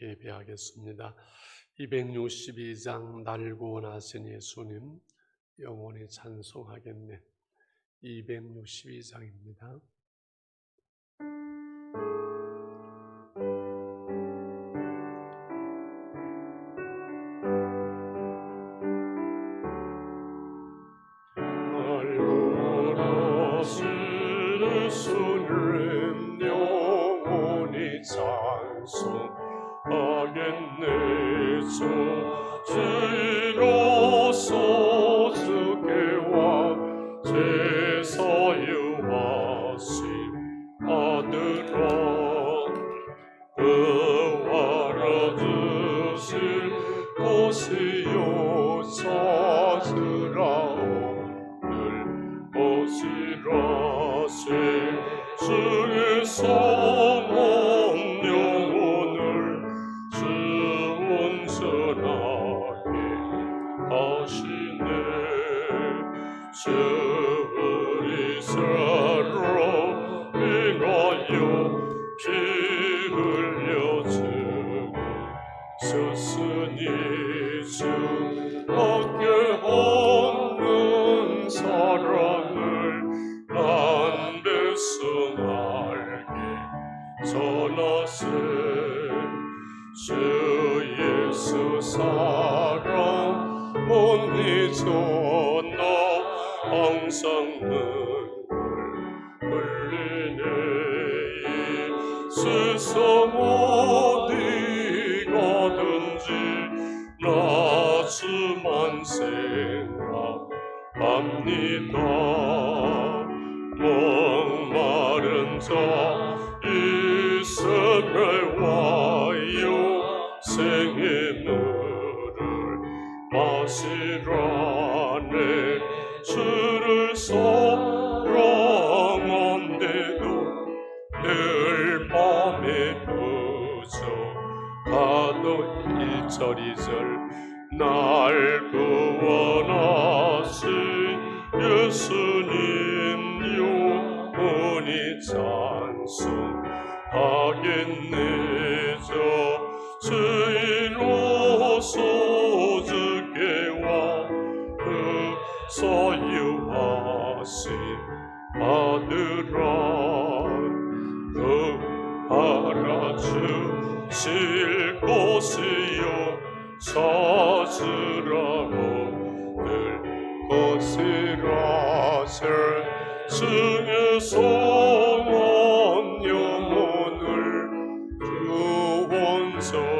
예배하겠습니다. 262장 날고 나신 예수님 영원히 찬송하겠네. 262장입니다. 곳이요 찾으라 오늘 것이라세. 주의 성 못 잊어나 항상 눈 예수님 영원히 찬송 성원 영혼을 구원전하게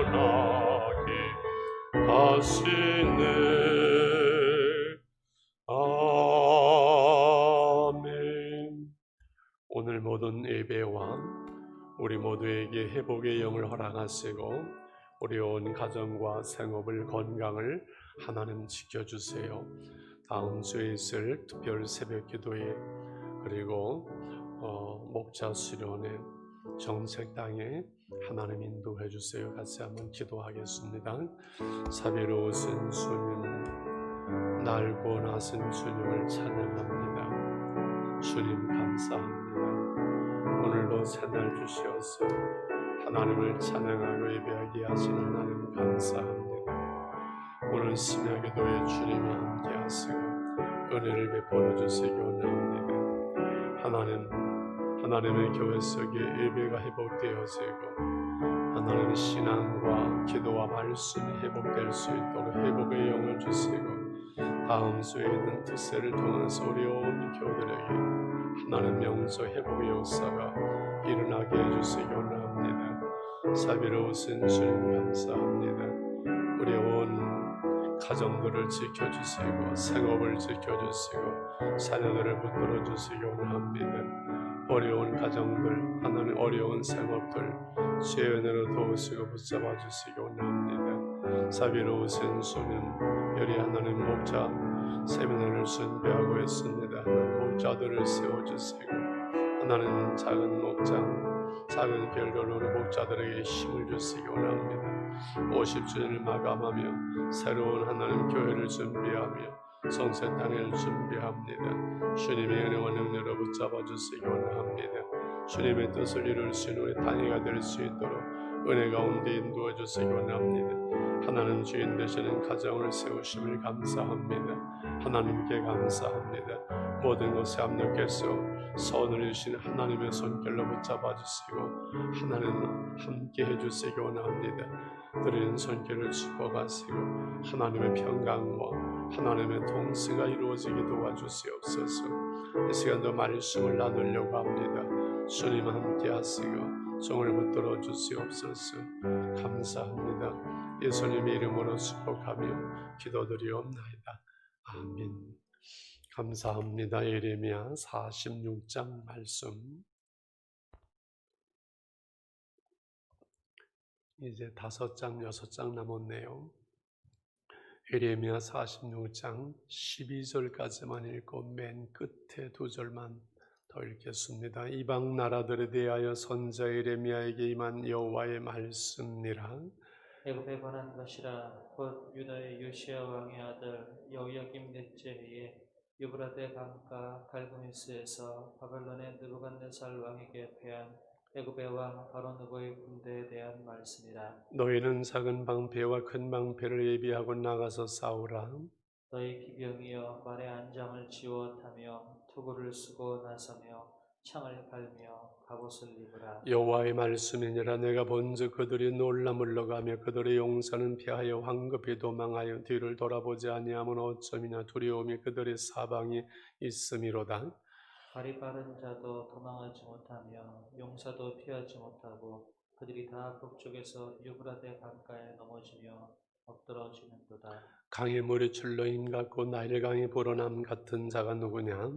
하시네 아멘 오늘 모든 예배와 우리 모두에게 회복의 영을 허락하시고 온 가정과 생업을 건강을 하나님 지켜주세요. 다음 주에 있을 특별 새벽 기도에 그리고 어, 목자 수련회 정책 땅에 하나님 인도해 주세요. 같이 한번 기도하겠습니다. 사비로우신 주님, 날고 나신 주님을 찬양합니다. 주님 감사합니다. 오늘도 새날 주시어서 하나님을 찬양하고 예배하게 하신 하나님 감사합니다. 오늘 심야 기도에 주님이 함께 하시고 은혜를 베풀어 주시기 원합니다. 하나님 하나님의 교회 속에 예배가 회복되어지고 하나님의 신앙과 기도와 말씀이 회복될 수 있도록 회복의 영을 주시고 다음 주에 있는 특세를 통해서 온 교들에게 하나님 명소 회복의 역사가 일어나게 해주시기 원합니다. 사비로우신 주님 감사합니다. 온 가정들을 지켜주시고 생업을 지켜주시고 자녀들을 붙들어 주시기 원합니다. 어려운 가정들 하나님 어려운 생업들 주의 은혜로 도우시고 붙잡아 주시기 원합니다. 사비로우신 주님 여리 하나님 목자 세미나를 준비하고 있습니다. 목자들을 세워주시고 하나님 작은 목장 작은 결과로 목자들에게 힘을 주시기 원합니다. 50주년을 마감하며 새로운 하나님 교회를 준비하며 성세 땅을 준비합니다. 주님의 은혜와 능력으로 붙잡아 주시기 원합니다. 주님의 뜻을 이룰 수 있는 우리 단위가 될 수 있도록 은혜 가운데 인도해 주시기 원합니다. 하나님 주인 되시는 가정을 세우심을 감사합니다. 하나님께 감사합니다. 모든 것에 압력해서 선을 주신 하나님의 손길로 붙잡아 주시고 하나님 함께 해주시기 원합니다. 드리는 손길을 축복하시고 하나님의 평강과 하나님의 통치가 이루어지게 도와주시옵소서. 이 시간도 말씀을 나누려고 합니다. 주님 함께 하시고 종을 붙들어 주시옵소서. 감사합니다. 예수님의 이름으로 축복하며 기도드리옵나이다. 아멘. 감사합니다. 예레미야 46장 말씀. 이제 다섯 장, 여섯 장 남았네요. 예레미야 46장 12절까지만 읽고 맨 끝에 두 절만 더 읽겠습니다. 이방 나라들에 대하여 선자 예레미야에게 임한 여호와의 말씀이라. 애굽에 관한 것이라 곧 유다의 요시아 왕의 아들 여호야김 넷째 해에 유브라데 강가 갈그미스에서 바벨론의 느부갓네살 왕에게 패한 애굽의 왕 바로 느고의 군대에 대한 말씀이라 너희는 작은 방패와 큰 방패를 예비하고 나가서 싸우라. 너희 기병이여 말의 안장을 지워 타며 투구를 쓰고 나서며 창을 갈며 갑옷을 입으라 여호와의 말씀이니라 내가 본즉 그들이 놀라 물러가며 그들의 용사는 피하여 황급히 도망하여 뒤를 돌아보지 아니하면 어쩌미냐 두려움이 그들의 사방이 있음이로다. 발이 빠른 자도 도망하지 못하며 용사도 피하지 못하고 그들이 다 북쪽에서 유브라데 강가에 넘어지며 엎드러지는도다. 강의 물이 출렁임 같고 나일강이 불어남 같은 자가 누구냐?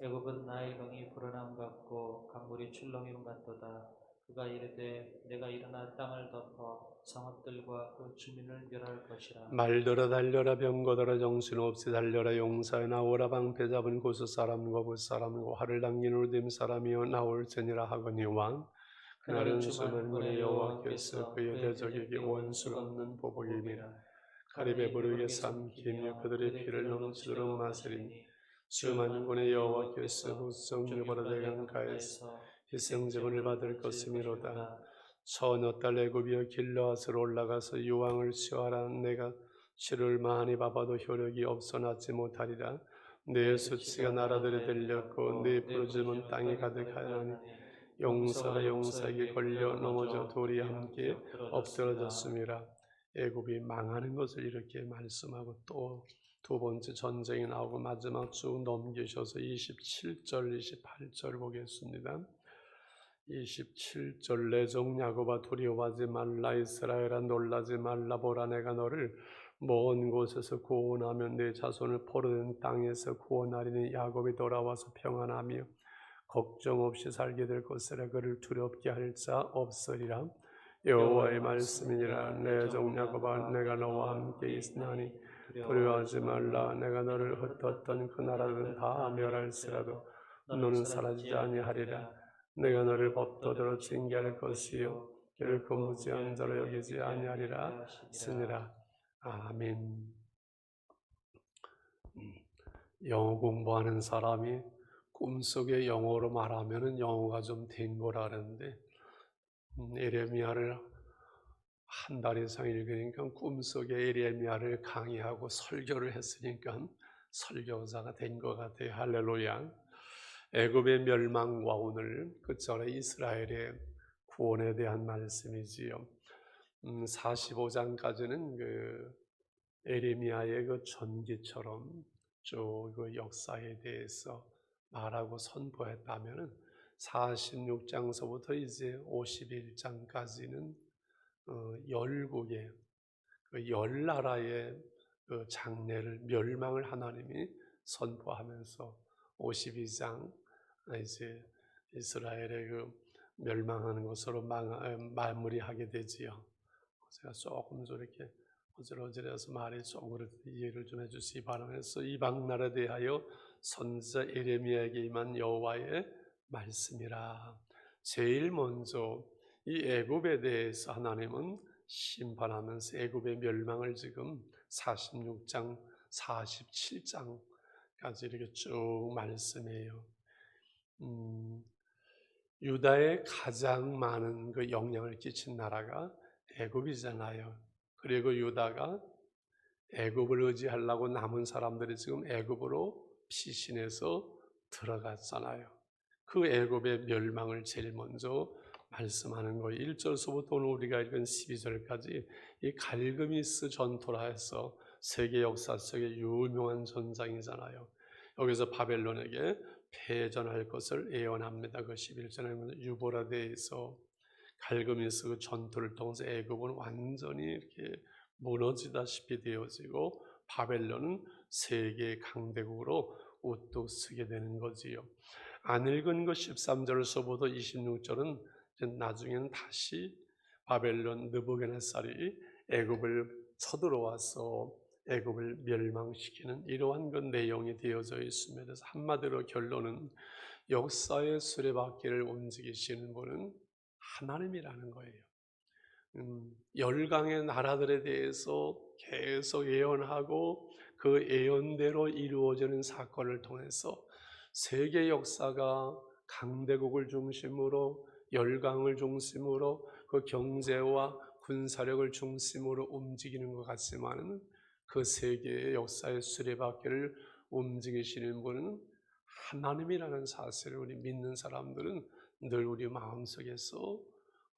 애굽은 나일강이 불어남 같고 강물이 출렁임 같도다. 그가 이르되 내가 일어나 땅을 덮어 성읍들과 그 주민을 멸할 것이라. 말들어 달려라 병거더러 정신없이 달려라. 용사여 나오라 방패 잡은 고수 사람과 부 사람과 활을 당긴 울림 사람이여 나올지니라 하거니와 그날은 수만군의 여호와께서 그의 대적에게 원수 없는 보복임이라. 가리배 부르게 삼키며 그들의 피를 넘치도록 마시리니 수만군의 여호와께서 후성 유버라데 강가에서 희생제물을 받을 것이미로다. 서너 딸 애굽이여 길러앗으로 올라가서 유황을 취하라. 내가 실을 많이 봐봐도 효력이 없어 낫지 못하리라. 내 수치가 나라들에 들렸고 내 부르짖은 땅에 가득하여니 용사가 용사에게 걸려 넘어져 돌이 함께 엎드러졌음이라 애굽이 망하는 것을 이렇게 말씀하고 또 두 번째 전쟁이 나오고 마지막 쭉 넘기셔서 27절 28절 보겠습니다. 27절 내종 야곱아 두려워하지 말라. 이스라엘아 놀라지 말라. 보라 내가 너를 먼 곳에서 구원하며 내 자손을 포로된 땅에서 구원하리니 야곱이 돌아와서 평안하며 걱정 없이 살게 될 것이라 그를 두렵게 할 자 없으리라. 여호와의 말씀이니라. 내종 야곱아 내가 너와 함께 있으나니 두려워하지 말라. 내가 너를 흩었던 그 나라는 다 멸할지라도 너는 사라지지 아니하리라. 내가 너를 법도대로 징계할 것이요. 결코 무지한 자로 여기지 아니하리라 쓰니라. 아멘. 음, 영어 공부하는 사람이 꿈속에 영어로 말하면은 영어가 좀 된 거라는데 음, 에레미야를 한 달 이상 읽으니까 꿈속에 에레미야를 강의하고 설교를 했으니까 설교자가 된 것 같아요. 할렐루야. 애굽의 멸망과 오늘 그전에 이스라엘의 구원에 대한 말씀이지요. 음, 45장까지는 그 에레미야의 그 전기처럼 쭉 그 역사에 대해서 말하고 선포했다면은 46장서부터 이제 51장까지는 어, 열국의 그 열 나라의 그 장례를 멸망을 하나님이 선포하면서 52장 이제 이스라엘의 그 멸망하는 것으로 마, 마무리하게 되지요. 제가 조금 저렇게 어질어질해서 말이 조금 이해를 좀 해주시기 바라면서 이방 나라에 대하여 선지자 에레미야에게 임한 여호와의 말씀이라. 제일 먼저 이 애굽에 대해서 하나님은 심판하면서 애굽의 멸망을 지금 46장, 47장까지 이렇게 쭉 말씀해요. 음, 유다에 가장 많은 그 영향을 끼친 나라가 애굽이잖아요. 그리고 유다가 애굽을 의지하려고 남은 사람들이 지금 애굽으로 피신해서 들어갔잖아요. 그 애굽의 멸망을 제일 먼저 말씀하는 거예요. 1절서부터 오늘 우리가 읽은 12절까지 이 갈그미스 전투라 해서 세계 역사 속에 유명한 전장이잖아요. 여기서 바벨론에게 패전할 것을 예언합니다. 그 11절에 유보라데에서 갈그미스 그 전투를 통해서 애굽은 완전히 이렇게 무너지다시피 되어지고 바벨론은 세계 강대국으로 우뚝 서게 되는 거지요. 안 읽은 그 13절에서부터 26절은 나중에는 다시 바벨론 느부갓네살이 애굽을 쳐들어와서 애굽을 멸망시키는 이러한 그 내용이 되어져 있습니다. 그래서 한마디로 결론은 역사의 수레바퀴를 움직이시는 분은 하나님이라는 거예요. 음, 열강의 나라들에 대해서 계속 예언하고 그 예언대로 이루어지는 사건을 통해서 세계 역사가 강대국을 중심으로 열강을 중심으로 그 경제와 군사력을 중심으로 움직이는 것 같지만은 그 세계의 역사의 수레바퀴를 움직이시는 분은 하나님이라는 사실을 우리 믿는 사람들은 늘 우리 마음속에서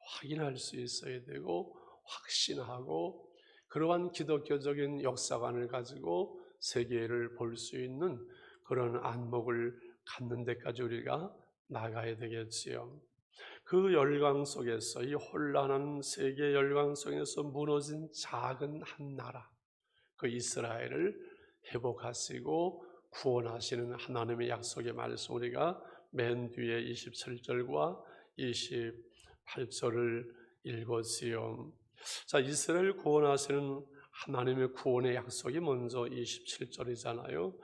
확인할 수 있어야 되고 확신하고 그러한 기독교적인 역사관을 가지고 세계를 볼 수 있는 그런 안목을 갖는 데까지 우리가 나가야 되겠지요. 그 열강 속에서 이 혼란한 세계 열강 속에서 무너진 작은 한 나라 그 이스라엘을 회복하시고 구원하시는 하나님의 약속의 말씀 우리가 맨 뒤에 27절과 28절을 읽었지요. 자, 이스라엘 구원하시는 하나님의 구원의 약속이 먼저 27절이잖아요.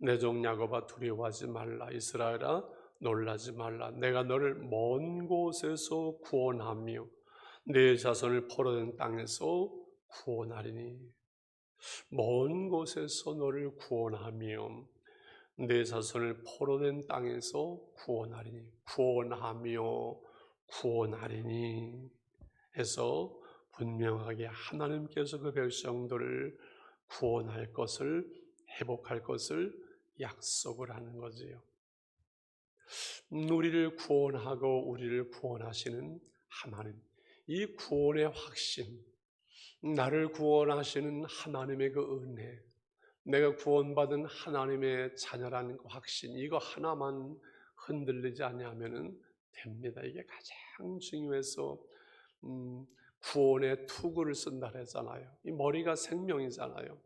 내 종 야곱아 두려워하지 말라 이스라엘아 놀라지 말라. 내가 너를 먼 곳에서 구원하며 내 자손을 포로된 땅에서 구원하리니. 먼 곳에서 너를 구원하며 내 자손을 포로된 땅에서 구원하리니. 구원하며 구원하리니. 해서 분명하게 하나님께서 그 백성들을 구원할 것을 회복할 것을 약속을 하는 거지요. 우리를 구원하고 우리를 구원하시는 하나님. 이 구원의 확신, 나를 구원하시는 하나님의 그 은혜, 내가 구원받은 하나님의 자녀라는 그 확신, 이거 하나만 흔들리지 않냐면은 됩니다. 이게 가장 중요해서 음, 구원의 투구를 쓴다 그랬잖아요. 이 머리가 생명이잖아요.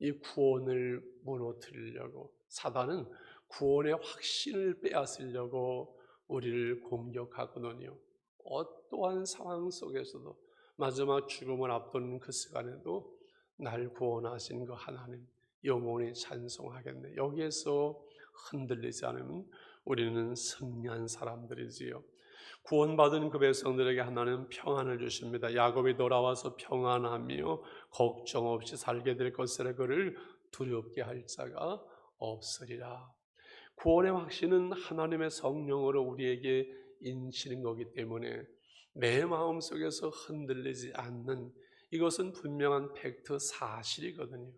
이 구원을 무너뜨리려고 사단은 구원의 확신을 빼앗으려고 우리를 공격하거든요. 어떠한 상황 속에서도 마지막 죽음을 앞둔 그 시간에도 날 구원하신 그 하나님 영원히 찬송하겠네. 여기에서 흔들리지 않으면 우리는 승리한 사람들이지요. 구원받은 그 백성들에게 하나님 평안을 주십니다. 야곱이 돌아와서 평안하며 걱정 없이 살게 될 것이라 그를 두렵게 할 자가 없으리라. 구원의 확신은 하나님의 성령으로 우리에게 인치는 거기 때문에 내 마음 속에서 흔들리지 않는 이것은 분명한 팩트 사실이거든요.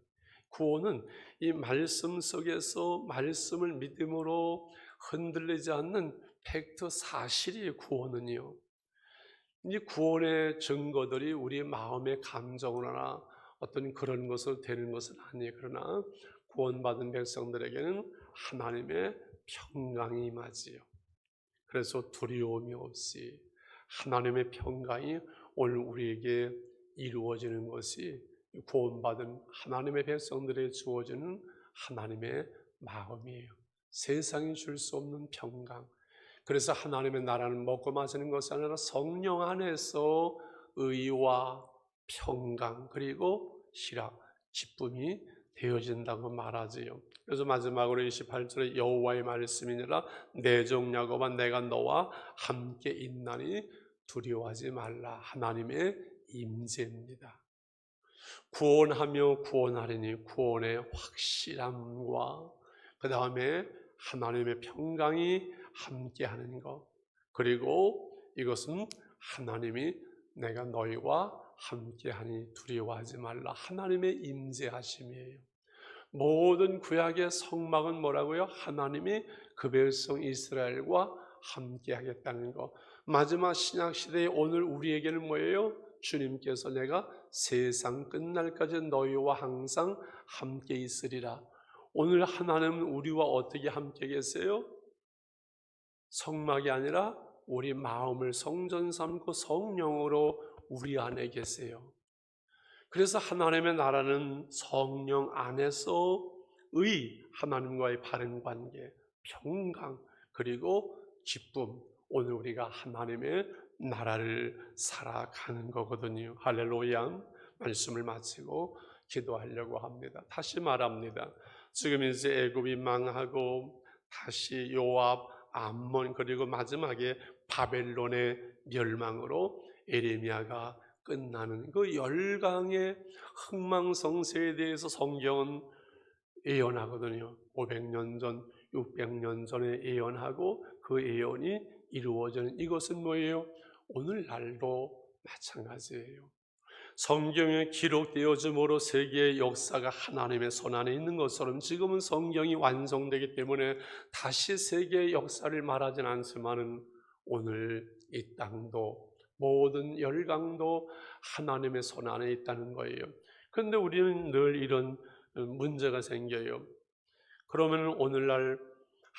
구원은 이 말씀 속에서 말씀을 믿음으로 흔들리지 않는 팩트 사실이 구원은요. 이 구원의 증거들이 우리 마음의 감정으로나 어떤 그런 것을 되는 것은 아니에요. 그러나 구원받은 백성들에게는 하나님의 평강이 임하지요. 그래서 두려움이 없이 하나님의 평강이 오늘 우리에게 이루어지는 것이 구원받은 하나님의 백성들에 주어지는 하나님의 마음이에요. 세상이 줄 수 없는 평강. 그래서 하나님의 나라는 먹고 마시는 것이 아니라 성령 안에서 의와 평강 그리고 희락, 기쁨이 되어진다고 말하지요. 그래서 마지막으로 28절에 여호와의 말씀이니라 내 종 야곱아 내가 너와 함께 있나니 두려워하지 말라 하나님의 임재입니다. 구원하며 구원하리니 구원의 확실함과 그 다음에 하나님의 평강이 함께하는 것 그리고 이것은 하나님이 내가 너희와 함께하니 두려워하지 말라. 하나님의 임재하심이에요. 모든 구약의 성막은 뭐라고요? 하나님이 그 백성 이스라엘과 함께 하겠다는 거. 마지막 신약 시대의 오늘 우리에게는 뭐예요? 주님께서 내가 세상 끝날까지 너희와 항상 함께 있으리라. 오늘 하나님은 우리와 어떻게 함께 계세요? 성막이 아니라 우리 마음을 성전 삼고 성령으로 우리 안에 계세요. 그래서 하나님의 나라는 성령 안에서의 하나님과의 바른 관계, 평강, 그리고 기쁨. 오늘 우리가 하나님의 나라를 살아가는 거거든요. 할렐루야. 말씀을 마치고 기도하려고 합니다. 다시 말합니다. 지금 이제 애굽이 망하고 다시 요압, 암몬 그리고 마지막에 바벨론의 멸망으로 에레미야가 끝나는 그 열강의 흥망성쇠에 대해서 성경은 예언하거든요. 500년 전, 600년 전에 예언하고 그 예언이 이루어지는 이것은 뭐예요? 오늘날도 마찬가지예요. 성경에 기록되어짐으로 세계의 역사가 하나님의 손 안에 있는 것처럼 지금은 성경이 완성되기 때문에 다시 세계의 역사를 말하진 않지만은 오늘 이 땅도 모든 열강도 하나님의 손 안에 있다는 거예요. 그런데 우리는 늘 이런 문제가 생겨요. 그러면 오늘날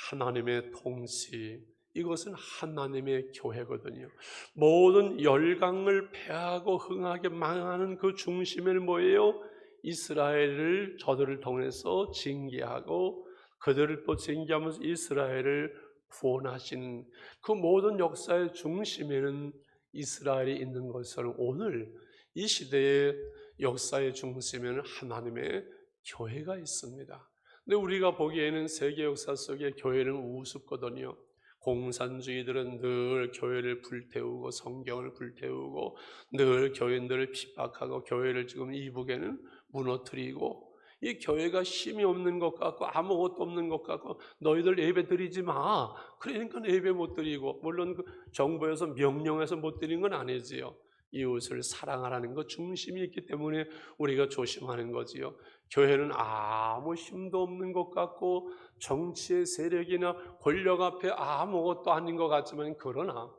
하나님의 통치, 이것은 하나님의 교회거든요. 모든 열강을 패하고 흥하게 망하는 그 중심에는 뭐예요? 이스라엘을 저들을 통해서 징계하고 그들을 또 징계하면서 이스라엘을 구원하신 그 모든 역사의 중심에는 이스라엘이 있는 것처럼 오늘 이 시대의 역사의 중심에는 하나님의 교회가 있습니다. 근데 우리가 보기에는 세계 역사 속에 교회는 우습거든요. 공산주의들은 늘 교회를 불태우고 성경을 불태우고 늘 교인들을 핍박하고 교회를 지금 이북에는 무너뜨리고 이 교회가 힘이 없는 것 같고 아무것도 없는 것 같고 너희들 예배 드리지 마. 그러니까 예배 못 드리고 물론 그 정부에서 명령해서 못 드리는 건 아니지요. 이웃을 사랑하라는 것 중심이 있기 때문에 우리가 조심하는 거지요. 교회는 아무 힘도 없는 것 같고 정치의 세력이나 권력 앞에 아무것도 아닌 것 같지만 그러나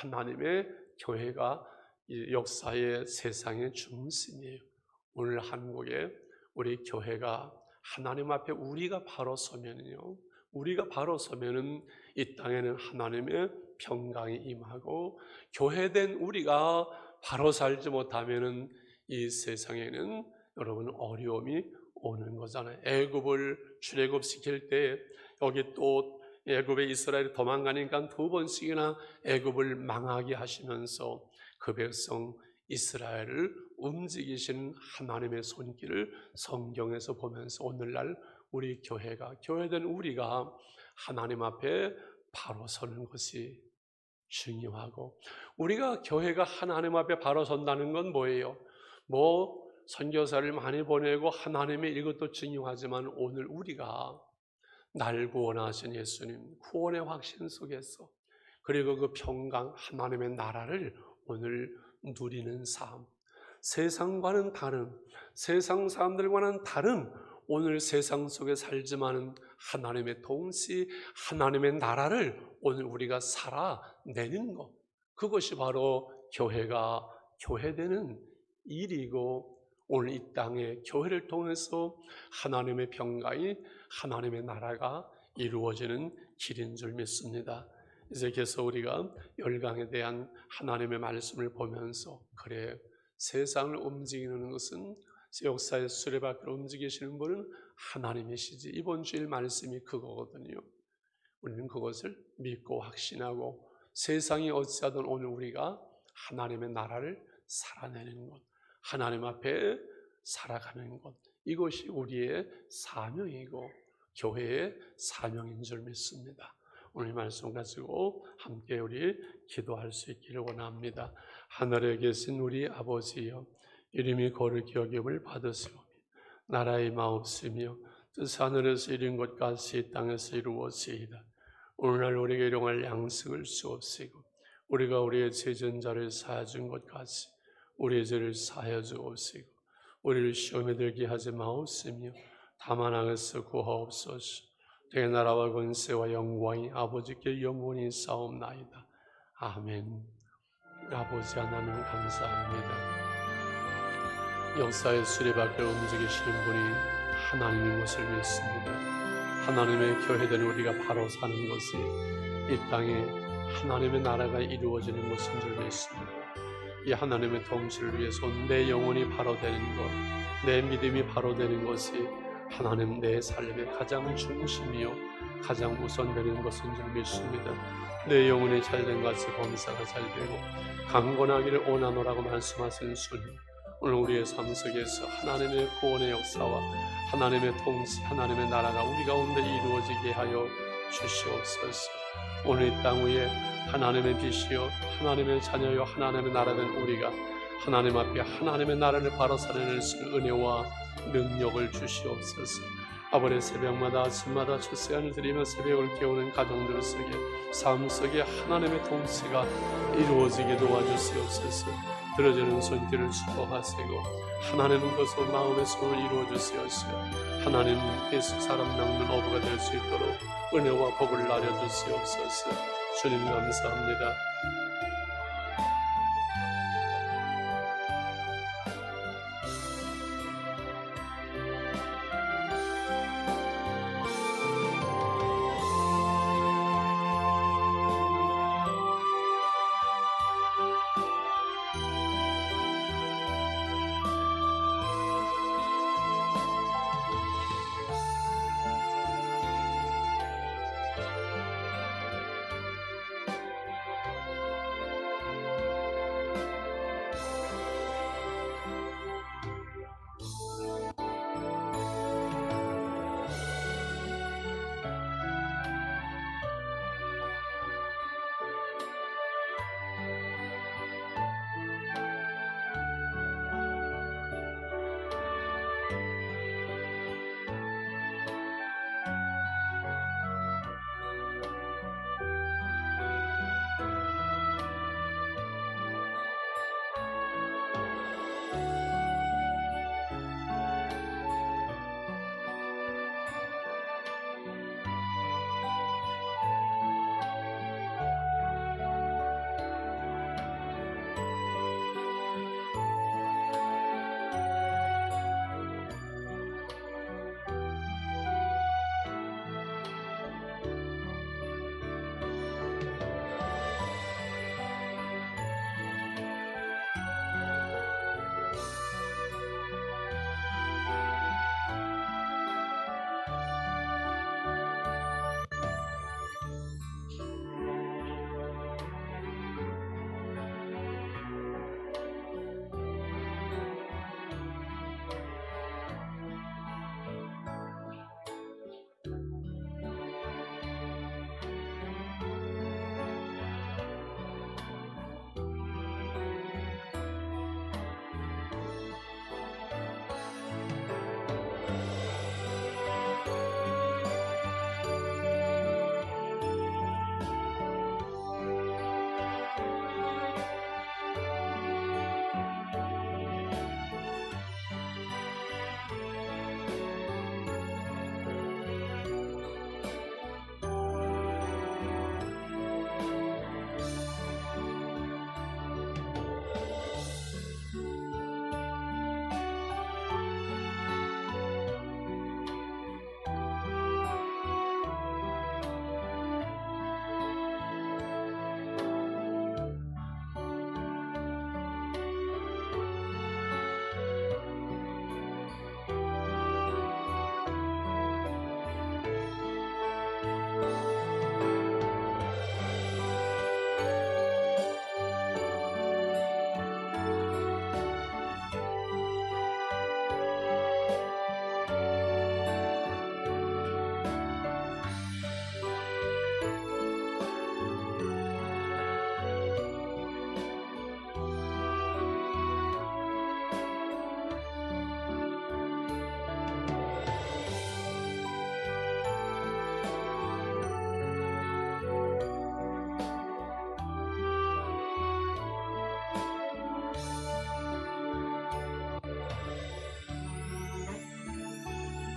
하나님의 교회가 이 역사의 세상의 중심이에요. 오늘 한국에 우리 교회가 하나님 앞에 우리가 바로 서면요. 우리가 바로 서면은 이 땅에는 하나님의 평강이 임하고 교회된 우리가 바로 살지 못하면은 이 세상에는 여러분 어려움이 오는 거잖아요. 애굽을 출애굽 시킬 때 여기 또 애굽에 이스라엘이 도망가니까 두 번씩이나 애굽을 망하게 하시면서 그 백성 이스라엘을 움직이신 하나님의 손길을 성경에서 보면서 오늘날 우리 교회가 교회된 우리가 하나님 앞에 바로 서는 것이 중요하고 우리가 교회가 하나님 앞에 바로 선다는 건 뭐예요? 뭐 선교사를 많이 보내고 하나님의 이것도 중요하지만 오늘 우리가 날 구원하신 예수님 구원의 확신 속에서 그리고 그 평강 하나님의 나라를 오늘 누리는 삶 세상과는 다른 세상 사람들과는 다른 오늘 세상 속에 살지만은 하나님의 동시 하나님의 나라를 오늘 우리가 살아내는 것 그것이 바로 교회가 교회되는 일이고 오늘 이 땅에 교회를 통해서 하나님의 평강이 하나님의 나라가 이루어지는 길인 줄 믿습니다. 이제 계속 우리가 열강에 대한 하나님의 말씀을 보면서 그래 세상을 움직이는 것은 역사의 수레바퀴를 움직이시는 분은 하나님이시지 이번 주일 말씀이 그거거든요. 우리는 그것을 믿고 확신하고 세상이 어찌하든 오늘 우리가 하나님의 나라를 살아내는 것 하나님 앞에 살아가는 것 이것이 우리의 사명이고 교회의 사명인 줄 믿습니다. 오늘 말씀 가지고 함께 우리 기도할 수 있기를 원합니다. 하늘에 계신 우리 아버지여 이름이 거룩히 여김을 받으시오며 나라의 마옵시며 뜻 하늘에서 이룬 것 같이 땅에서 이루어지이다. 오늘날 우리에게 일용할 양식을 주옵시고 우리가 우리의 죄전자를 사하준 것 같이 우리의 죄를 사하여 주옵시고 우리를 시험에 들게 하지 마옵시며 다만 악에서 구하옵소서 내 나라와 권세와 영광이 아버지께 영원히 싸움나이다. 아멘. 아버지 하나님 감사합니다. 역사의 수레바퀴를 움직이시는 분이 하나님인 것을 믿습니다. 하나님의 교회된 우리가 바로 사는 것이 이 땅에 하나님의 나라가 이루어지는 것인 줄 믿습니다. 이 하나님의 통치를 위해서 내 영혼이 바로 되는 것, 내 믿음이 바로 되는 것이 하나님 내 삶의 가장 중심이요 가장 우선되는 것인 줄 믿습니다. 내 영혼이 잘된 것이 범사가 잘 되고 강건하기를 원하노라고 말씀하신 주님 오늘 우리의 삶 속에서 하나님의 구원의 역사와 하나님의 통치, 하나님의 나라가 우리 가운데 이루어지게 하여 주시옵소서. 오늘 이 땅 위에 하나님의 빛이요, 하나님의 자녀요, 하나님의 나라는 우리가 하나님 앞에 하나님의 나라를 바로 살아낼 수 있는 은혜와 능력을 주시옵소서. 아버지 새벽마다 아침마다 첫 시간을 드리며 새벽을 깨우는 가정들 속에 삶 속에 하나님의 통치가 이루어지게 도와주시옵소서. 들어지는 손길을 수고하시고 하나님은 것으로 마음의 소을 이루어 주시옵소서. 하나님 예수 사람 낚는 어부가 될 수 있도록 은혜와 복을 나려 주시옵소서. 주님 감사합니다.